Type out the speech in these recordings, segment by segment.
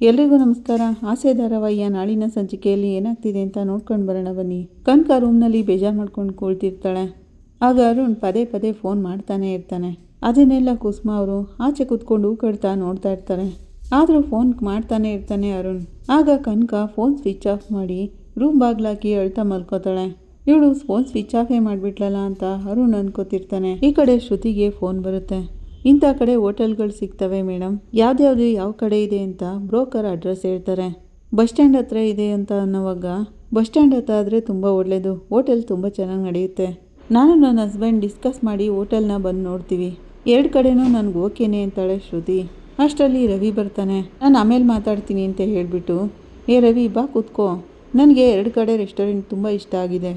ಎಲ್ರಿಗೂ ನಮಸ್ಕಾರ. ಆಸೆ ಧಾರಾವಾಹಿಯ ನಾಳಿನ ಸಂಚಿಕೆಯಲ್ಲಿ ಏನಾಗ್ತಿದೆ ಅಂತ ನೋಡ್ಕೊಂಡು ಬರೋಣ ಬನ್ನಿ. ಕನಕ ರೂಮ್ನಲ್ಲಿ ಬೇಜಾರು ಮಾಡ್ಕೊಂಡು ಕೂಳ್ತಿರ್ತಾಳೆ. ಆಗ ಅರುಣ್ ಪದೇ ಪದೇ ಫೋನ್ ಮಾಡ್ತಾನೆ ಇರ್ತಾನೆ. ಅದನ್ನೆಲ್ಲ ಕುಸುಮ ಅವರು ಆಚೆ ಕೂತ್ಕೊಂಡು ಕಡ್ತಾ ನೋಡ್ತಾ ಇರ್ತಾರೆ. ಆದರೂ ಫೋನ್ ಮಾಡ್ತಾನೆ ಇರ್ತಾನೆ ಅರುಣ್. ಆಗ ಕನಕ ಫೋನ್ ಸ್ವಿಚ್ ಆಫ್ ಮಾಡಿ ರೂಮ್ ಬಾಗ್ಲಾಕಿ ಅಳ್ತಾ ಮಲ್ಕೋತಾಳೆ. ಇವಳು ಫೋನ್ ಸ್ವಿಚ್ ಆಫೇ ಮಾಡಿಬಿಟ್ಲಲ್ಲ ಅಂತ ಅರುಣ್ ಅನ್ಕೋತಿರ್ತಾನೆ. ಈ ಕಡೆ ಶ್ರುತಿಗೆ ಫೋನ್ ಬರುತ್ತೆ. ಇಂಥ ಕಡೆ ಹೋಟೆಲ್ಗಳು ಸಿಗ್ತವೆ ಮೇಡಮ್. ಯಾವ್ದ್ಯಾವ್ದು ಯಾವ ಕಡೆ ಇದೆ ಅಂತ ಬ್ರೋಕರ್ ಅಡ್ರೆಸ್ ಹೇಳ್ತಾರೆ. ಬಸ್ ಸ್ಟ್ಯಾಂಡ್ ಹತ್ರ ಇದೆ ಅಂತ ಅನ್ನೋವಾಗ, ಬಸ್ ಸ್ಟ್ಯಾಂಡ್ ಹತ್ರ ಆದರೆ ತುಂಬ ಒಳ್ಳೆಯದು ಹೋಟೆಲ್ ತುಂಬ ಚೆನ್ನಾಗಿ ನಡೆಯುತ್ತೆ. ನಾನು ನನ್ನ ಹಸ್ಬೆಂಡ್ ಡಿಸ್ಕಸ್ ಮಾಡಿ ಹೋಟೆಲ್ನ ಬಂದು ನೋಡ್ತೀವಿ. ಎರಡು ಕಡೆನೂ ನನಗೆ ಓಕೆನೇ ಅಂತಾಳೆ ಶ್ರುತಿ. ಅಷ್ಟರಲ್ಲಿ ರವಿ ಬರ್ತಾನೆ. ನಾನು ಆಮೇಲೆ ಮಾತಾಡ್ತೀನಿ ಅಂತ ಹೇಳಿಬಿಟ್ಟು, ಏ ರವಿ, ಬಾ ಕೂತ್ಕೋ. ನನಗೆ ಎರಡು ಕಡೆ ರೆಸ್ಟೋರೆಂಟ್ ತುಂಬ ಇಷ್ಟ ಆಗಿದೆ.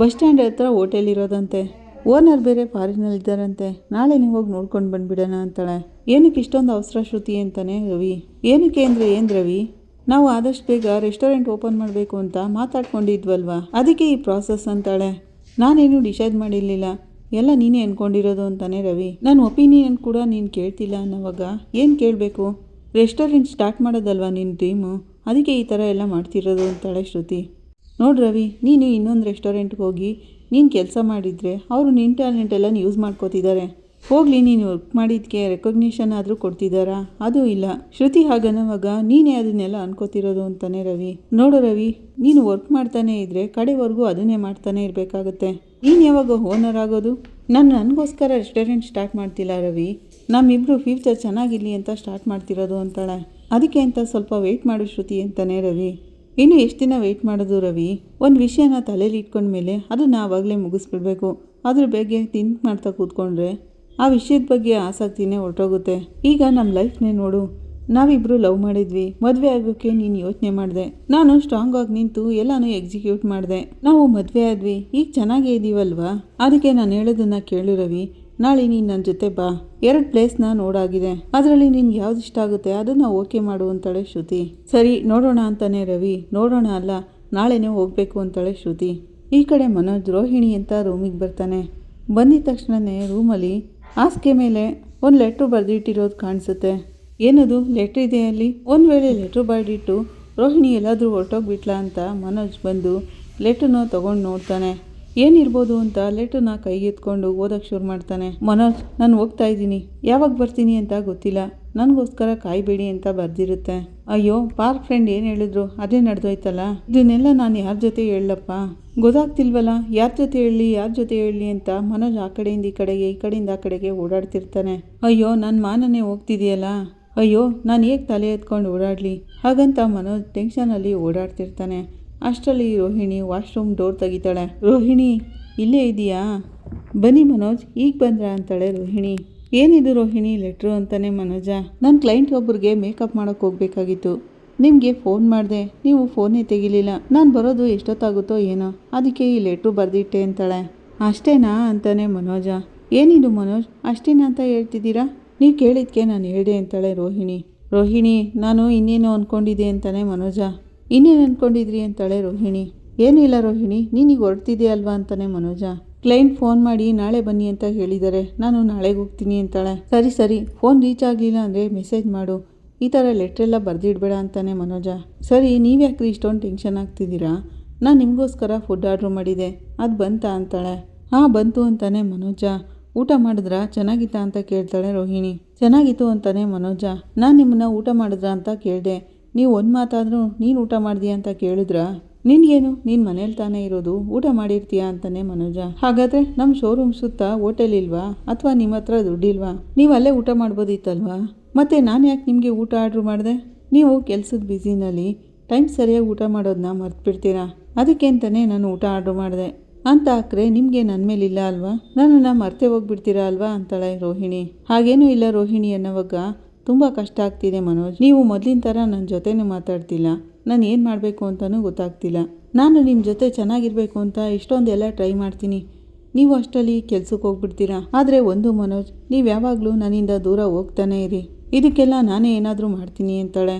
ಬಸ್ ಸ್ಟ್ಯಾಂಡ್ ಹತ್ರ ಹೋಟೆಲ್ ಇರೋದಂತೆ. ಓನರ್ ಬೇರೆ ಫಾರಿನಲ್ಲಿದ್ದಾರಂತೆ ನಾಳೆ ನೀವು ಹೋಗಿ ನೋಡ್ಕೊಂಡು ಬಂದ್ಬಿಡೋಣ ಅಂತಾಳೆ. ಏನಕ್ಕೆ ಇಷ್ಟೊಂದು ಅವಸರ ಶ್ರುತಿ ಅಂತಾನೆ ರವಿ. ಏನಕ್ಕೆ ಅಂದರೆ ಏನು ರವಿ? ನಾವು ಆದಷ್ಟು ಬೇಗ ರೆಸ್ಟೋರೆಂಟ್ ಓಪನ್ ಮಾಡಬೇಕು ಅಂತ ಮಾತಾಡ್ಕೊಂಡಿದ್ವಲ್ವಾ? ಅದಕ್ಕೆ ಈ ಪ್ರಾಸೆಸ್ ಅಂತಾಳೆ. ನಾನೇನು ಡಿಸೈಡ್ ಮಾಡಿರಲಿಲ್ಲ. ಎಲ್ಲ ನೀನೇ ಅಂದ್ಕೊಂಡಿರೋದು ಅಂತಾನೆ ರವಿ. ನನ್ನ ಒಪಿನಿಯನ್ ಕೂಡ ನೀನು ಕೇಳ್ತಿಲ್ಲ ಅನ್ನೋವಾಗ ಏನು ಕೇಳಬೇಕು? ರೆಸ್ಟೋರೆಂಟ್ ಸ್ಟಾರ್ಟ್ ಮಾಡೋದಲ್ವಾ ನಿನ್ನ ಟೀಮು ಅದಕ್ಕೆ ಈ ಥರ ಎಲ್ಲ ಮಾಡ್ತಿರೋದು ಅಂತಾಳೆ ಶ್ರುತಿ. ನೋಡು ರವಿ, ನೀನು ಇನ್ನೊಂದು ರೆಸ್ಟೋರೆಂಟ್ಗೆ ಹೋಗಿ ನೀನು ಕೆಲಸ ಮಾಡಿದರೆ ಅವರು ನಿನ್ನ ಟ್ಯಾಲೆಂಟ್ ಎಲ್ಲ ಯೂಸ್ ಮಾಡ್ಕೋತಿದ್ದಾರೆ ಹೋಗಲಿ, ನೀನು ವರ್ಕ್ ಮಾಡಿದ್ದಕ್ಕೆ ರೆಕಗ್ನಿಷನ್ ಆದರೂ ಕೊಡ್ತಿದ್ದಾರಾ ಅದು ಇಲ್ಲ. ಶ್ರುತಿ ಹಾಗನ್ನುವಾಗ ನೀನೇ ಅದನ್ನೆಲ್ಲ ಅನ್ಕೋತಿರೋದು ಅಂತಾನೆ ರವಿ. ನೋಡು ರವಿ, ನೀನು ವರ್ಕ್ ಮಾಡ್ತಾನೆ ಇದ್ದರೆ ಕಡೆವರೆಗೂ ಅದನ್ನೇ ಮಾಡ್ತಾನೆ ಇರಬೇಕಾಗತ್ತೆ. ನೀನು ಯಾವಾಗ ಓನರ್ ಆಗೋದು? ನಾನು ನನಗೋಸ್ಕರ ರೆಸ್ಟೋರೆಂಟ್ ಸ್ಟಾರ್ಟ್ ಮಾಡ್ತಿಲ್ಲ ರವಿ. ನಮ್ಮಿಬ್ಬರು ಫ್ಯೂಚರ್ ಚೆನ್ನಾಗಿರಲಿ ಅಂತ ಸ್ಟಾರ್ಟ್ ಮಾಡ್ತಿರೋದು ಅಂತಾಳೆ. ಅದಕ್ಕೆ ಅಂತ ಸ್ವಲ್ಪ ವೆಯ್ಟ್ ಮಾಡು ಶ್ರುತಿ ಅಂತಾನೆ ರವಿ. ಇನ್ನು ಎಷ್ಟು ದಿನ ವೆಯ್ಟ್ ಮಾಡೋದು ರವಿ? ಒಂದು ವಿಷಯನ ತಲೆಯಲ್ಲಿ ಇಟ್ಕೊಂಡ್ಮೇಲೆ ಅದನ್ನು ಆವಾಗಲೇ ಮುಗಿಸ್ಬಿಡ್ಬೇಕು. ಅದ್ರ ಬಗ್ಗೆ ಥಿಂಕ್ ಮಾಡ್ತಾ ಕೂತ್ಕೊಂಡ್ರೆ ಆ ವಿಷಯದ ಬಗ್ಗೆ ಆಸಕ್ತಿನೇ ಹೊರಟೋಗುತ್ತೆ. ಈಗ ನಮ್ಮ ಲೈಫ್ನೇ ನೋಡು. ನಾವಿಬ್ಬರು ಲವ್ ಮಾಡಿದ್ವಿ. ಮದುವೆ ಆಗೋಕ್ಕೆ ನೀನು ಯೋಚನೆ ಮಾಡಿದೆ. ನಾನು ಸ್ಟ್ರಾಂಗ್ ಆಗಿ ನಿಂತು ಎಲ್ಲಾನು ಎಕ್ಸಿಕ್ಯೂಟ್ ಮಾಡಿದೆ. ನಾವು ಮದುವೆ ಆದ್ವಿ. ಈಗ ಚೆನ್ನಾಗೇ ಇದ್ದೀವಲ್ವಾ ಅದಕ್ಕೆ ನಾನು ಹೇಳೋದನ್ನ ಕೇಳು ರವಿ. ನಾಳೆ ನೀನು ನನ್ನ ಜೊತೆ ಬಾ. ಎರಡು ಪ್ಲೇಸ್ನ ನೋಡಾಗಿದೆ. ಅದರಲ್ಲಿ ನಿನ್ಗೆ ಯಾವ್ದು ಇಷ್ಟ ಆಗುತ್ತೆ ಅದನ್ನು ಓಕೆ ಮಾಡು ಅಂತಾಳೆ ಶ್ರುತಿ. ಸರಿ, ನೋಡೋಣ ಅಂತಾನೆ ರವಿ. ನೋಡೋಣ ಅಲ್ಲ, ನಾಳೆನೇ ಹೋಗಬೇಕು ಅಂತಾಳೆ ಶ್ರುತಿ. ಈ ಕಡೆ ಮನೋಜ್ ರೋಹಿಣಿ ಅಂತ ರೂಮಿಗೆ ಬರ್ತಾನೆ. ಬಂದಿದ ತಕ್ಷಣನೇ ರೂಮಲ್ಲಿ ಆಸ್ಕೆ ಮೇಲೆ ಒಂದು ಲೆಟ್ರು ಬರೆದಿಟ್ಟಿರೋದು ಕಾಣಿಸುತ್ತೆ. ಏನದು? ಲೆಟ್ರ್ ಇದೆ ಅಲ್ಲಿ? ಒಂದು ವೇಳೆ ಲೆಟ್ರ್ ಬರೆದಿಟ್ಟು ರೋಹಿಣಿ ಎಲ್ಲಾದರೂ ಹೊರಟೋಗ್ಬಿಟ್ಲಾ ಅಂತ ಮನೋಜ್ ಬಂದು ಲೆಟ್ರನ್ನು ತೊಗೊಂಡು ನೋಡ್ತಾನೆ. ಏನಿರ್ಬೋದು ಅಂತ ಲೆಟರ್ನ ಕೈಗೆತ್ಕೊಂಡು ಓದಕ್ಕೆ ಶುರು ಮಾಡ್ತಾನೆ. ಮನೋಜ್, ನಾನು ಹೋಗ್ತಾ ಇದ್ದೀನಿ. ಯಾವಾಗ ಬರ್ತೀನಿ ಅಂತ ಗೊತ್ತಿಲ್ಲ. ನನಗೋಸ್ಕರ ಕಾಯಬೇಡಿ ಅಂತ ಬರ್ದಿರುತ್ತೆ. ಅಯ್ಯೋ, ಪಾರ್ಕ್ ಫ್ರೆಂಡ್ ಏನು ಹೇಳಿದ್ರು? ಅದೇ ನಡೆದೋಯ್ತಲ್ಲ. ಇದನ್ನೆಲ್ಲ ನಾನು ಯಾರ ಜೊತೆ ಹೇಳಪ್ಪ ಗೊತ್ತಾಗ್ತಿಲ್ವಲ್ಲ? ಯಾರ ಜೊತೆ ಹೇಳಿ, ಯಾರ ಜೊತೆ ಹೇಳಿ ಅಂತ ಮನೋಜ್ ಆ ಕಡೆಯಿಂದ ಈ ಕಡೆಗೆ, ಈ ಕಡೆಯಿಂದ ಆ ಕಡೆಗೆ ಓಡಾಡ್ತಿರ್ತಾನೆ. ಅಯ್ಯೋ ನನ್ನ ಮಾನನೇ ಹೋಗ್ತಿದೆಯಲ್ಲ? ಅಯ್ಯೋ, ನಾನು ಹೇಗೆ ತಲೆ ಎತ್ಕೊಂಡು ಓಡಾಡಲಿ? ಹಾಗಂತ ಮನೋಜ್ ಟೆನ್ಷನಲ್ಲಿ ಓಡಾಡ್ತಿರ್ತಾನೆ. ಅಷ್ಟರಲ್ಲಿ ರೋಹಿಣಿ ವಾಶ್ರೂಮ್ ಡೋರ್ ತೆಗಿತಾಳೆ. ರೋಹಿಣಿ, ಇಲ್ಲೇ ಇದೆಯಾ ಬನ್ನಿ ಮನೋಜ್, ಈಗ ಬಂದ್ರ? ಅಂತಾಳೆ ರೋಹಿಣಿ. ಏನಿದು ರೋಹಿಣಿ, ಲೆಟ್ರು ಅಂತಾನೆ ಮನೋಜ. ನನ್ನ ಕ್ಲೈಂಟ್ ಒಬ್ಬರಿಗೆ ಮೇಕಪ್ ಮಾಡೋಕೆ ಹೋಗ್ಬೇಕಾಗಿತ್ತು. ನಿಮಗೆ ಫೋನ್ ಮಾಡಿದೆ. ನೀವು ಫೋನೇ ತೆಗಿಲಿಲ್ಲ. ನಾನು ಬರೋದು ಎಷ್ಟೊತ್ತಾಗುತ್ತೋ ಏನೋ. ಅದಕ್ಕೆ ಈ ಲೆಟ್ರು ಬರೆದಿಟ್ಟೆ ಅಂತಾಳೆ. ಅಷ್ಟೇನಾ? ಅಂತಾನೆ ಮನೋಜ. ಏನಿದು ಮನೋಜ್? ಅಷ್ಟೇನಾ ಅಂತ ಹೇಳ್ತಿದ್ದೀರಾ? ನೀವು ಕೇಳಿದ್ಕೆ ನಾನು ಹೇಳಿದೆ, ಅಂತಾಳೆ ರೋಹಿಣಿ. ರೋಹಿಣಿ, ನಾನು ಇನ್ನೇನು ಅಂದ್ಕೊಂಡಿದ್ದೆ ಅಂತಾನೆ ಮನೋಜ. ಇನ್ನೇನು ಅಂದ್ಕೊಂಡಿದ್ರಿ ಅಂತಾಳೆ ರೋಹಿಣಿ. ಏನಿಲ್ಲ ರೋಹಿಣಿ, ನೀನೀಗ ಹೊರಡ್ತಿದ್ಯಲ್ವಾ ಅಂತಾನೆ ಮನೋಜ. ಕ್ಲೈಂಟ್ ಫೋನ್ ಮಾಡಿ ನಾಳೆ ಬನ್ನಿ ಅಂತ ಹೇಳಿದ್ದಾರೆ. ನಾನು ನಾಳೆಗೆ ಹೋಗ್ತೀನಿ, ಅಂತಾಳೆ. ಸರಿ ಸರಿ. ಫೋನ್ ರೀಚ್ ಆಗಲಿಲ್ಲ ಅಂದರೆ ಮೆಸೇಜ್ ಮಾಡು. ಈ ಥರ ಲೆಟ್ರೆಲ್ಲ ಬರೆದಿಡ್ಬೇಡ, ಅಂತಾನೆ ಮನೋಜ. ಸರಿ, ನೀವ್ಯಾಕ್ರಿ ಇಷ್ಟೊಂದು ಟೆನ್ಷನ್ ಆಗ್ತಿದ್ದೀರಾ? ನಾನು ನಿಮಗೋಸ್ಕರ ಫುಡ್ ಆರ್ಡ್ರ್ ಮಾಡಿದೆ. ಅದು ಬಂತಾ? ಅಂತಾಳೆ. ಹಾಂ, ಬಂತು, ಅಂತಾನೆ ಮನೋಜ. ಊಟ ಮಾಡಿದ್ರಾ? ಚೆನ್ನಾಗಿತ್ತಾ? ಅಂತ ಕೇಳ್ತಾಳೆ ರೋಹಿಣಿ. ಚೆನ್ನಾಗಿತ್ತು, ಅಂತಾನೆ ಮನೋಜ. ನಾನು ನಿಮ್ಮನ್ನ ಊಟ ಮಾಡಿದ್ರಾ? ಅಂತ ಕೇಳಿದೆ. ನೀವು ಒಂದು ಮಾತಾದರೂ ನೀನು ಊಟ ಮಾಡಿದೀಯ ಅಂತ ಕೇಳಿದ್ರಾ? ನಿನಗೇನು? ನೀನು ಮನೇಲಿ ತಾನೇ ಇರೋದು, ಊಟ ಮಾಡಿರ್ತೀಯಾ ಅಂತಾನೆ ಮನೋಜ. ಹಾಗಾದರೆ ನಮ್ಮ ಶೋರೂಮ್ ಸುತ್ತ ಹೋಟೆಲ್ ಇಲ್ವಾ? ಅಥವಾ ನಿಮ್ಮ ಹತ್ರ ದುಡ್ಡಿಲ್ವಾ ನೀವು ಅಲ್ಲೇ ಊಟ ಮಾಡ್ಬೋದಿತ್ತಲ್ವಾ? ಮತ್ತೆ ನಾನು ಯಾಕೆ ನಿಮಗೆ ಊಟ ಆರ್ಡ್ರ್ ಮಾಡಿದೆ? ನೀವು ಕೆಲಸದ ಬ್ಯುಸಿನಲ್ಲಿ ಟೈಮ್ ಸರಿಯಾಗಿ ಊಟ ಮಾಡೋದನ್ನ ಮರ್ತ್ಬಿಡ್ತೀರಾ? ಅದಕ್ಕೆ ಅಂತಲೇ ನಾನು ಊಟ ಆರ್ಡ್ರ್ ಮಾಡಿದೆ. ಅಂತ ಹಾಕ್ರೆ ನಿಮಗೆ ನನ್ನ ಮೇಲಿಲ್ಲ ಅಲ್ವಾ? ನನ್ನನ್ನು ಮರ್ತೆ ಹೋಗ್ಬಿಡ್ತೀರಾ ಅಲ್ವಾ ಅಂತಾಳೆ ರೋಹಿಣಿ. ಹಾಗೇನೂ ಇಲ್ಲ ರೋಹಿಣಿ ಅನ್ನೋವಾಗ ತುಂಬ ಕಷ್ಟ ಆಗ್ತಿದೆ ಮನೋಜ್. ನೀವು ಮೊದಲಿನ ಥರ ನನ್ನ ಜೊತೆನೂ ಮಾತಾಡ್ತಿಲ್ಲ. ನಾನು ಏನು ಮಾಡಬೇಕು ಅಂತಲೂ ಗೊತ್ತಾಗ್ತಿಲ್ಲ. ನಾನು ನಿಮ್ಮ ಜೊತೆ ಚೆನ್ನಾಗಿರಬೇಕು ಅಂತ ಇಷ್ಟೊಂದೆಲ್ಲ ಟ್ರೈ ಮಾಡ್ತೀನಿ. ನೀವು ಅಷ್ಟರಲ್ಲಿ ಕೆಲ್ಸಕ್ಕೆ ಹೋಗ್ಬಿಡ್ತೀರಾ? ಆದರೆ ಒಂದು ಮನೋಜ್, ನೀವು ಯಾವಾಗಲೂ ನನ್ನಿಂದ ದೂರ ಹೋಗ್ತಾನೆ ಇರಿ. ಇದಕ್ಕೆಲ್ಲ ನಾನೇ ಏನಾದರೂ ಮಾಡ್ತೀನಿ ಅಂತಾಳೆ.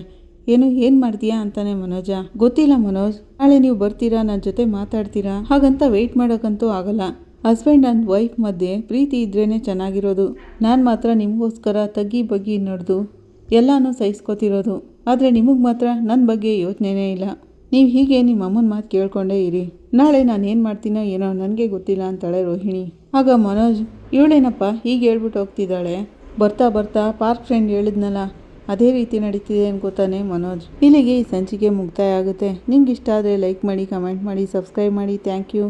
ಏನು ಏನು ಮಾಡ್ತೀಯಾ ಅಂತಾನೆ ಮನೋಜ. ಗೊತ್ತಿಲ್ಲ ಮನೋಜ್. ನಾಳೆ ನೀವು ಬರ್ತೀರಾ ನನ್ನ ಜೊತೆ ಮಾತಾಡ್ತೀರಾ? ಹಾಗಂತ ವೆಯ್ಟ್ ಮಾಡೋಕ್ಕಂತೂ ಆಗಲ್ಲ. ಹಸ್ಬೆಂಡ್ ಆ್ಯಂಡ್ ವೈಫ್ ಮಧ್ಯೆ ಪ್ರೀತಿ ಇದ್ರೇ ಚೆನ್ನಾಗಿರೋದು. ನಾನು ಮಾತ್ರ ನಿಮಗೋಸ್ಕರ ತಗ್ಗಿ ಬಗ್ಗಿ ನಡೆದು, ಎಲ್ಲನೂ ಸಹಿಸ್ಕೋತಿರೋದು. ಆದರೆ ನಿಮಗೆ ಮಾತ್ರ ನನ್ನ ಬಗ್ಗೆ ಯೋಚನೆನೇ ಇಲ್ಲ. ನೀವು ಹೀಗೆ ನಿಮ್ಮ ಅಮ್ಮನ ಮಾತು ಕೇಳ್ಕೊಂಡೇ ಇರಿ. ನಾಳೆ ನಾನು ಏನು ಮಾಡ್ತೀನೋ ಏನೋ ನನಗೆ ಗೊತ್ತಿಲ್ಲ ಅಂತಾಳೆ ರೋಹಿಣಿ. ಆಗ ಮನೋಜ್, ಇವಳೇನಪ್ಪ ಹೀಗೆ ಹೇಳ್ಬಿಟ್ಟು ಹೋಗ್ತಿದ್ದಾಳೆ? ಬರ್ತಾ ಬರ್ತಾ ಪಾರ್ಕ್ ಫ್ರೆಂಡ್ ಹೇಳಿದ್ನಲ್ಲ, ಅದೇ ರೀತಿ ನಡೀತಿದೆ ಅನ್ಕೋತಾನೆ ಮನೋಜ್. ಇಲ್ಲಿಗೆ ಈ ಸಂಚಿಕೆ ಮುಕ್ತಾಯ ಆಗುತ್ತೆ. ನಿಮ್ಗೆ ಇಷ್ಟ ಆದರೆ ಲೈಕ್ ಮಾಡಿ, ಕಮೆಂಟ್ ಮಾಡಿ, ಸಬ್ಸ್ಕ್ರೈಬ್ ಮಾಡಿ. Thank you.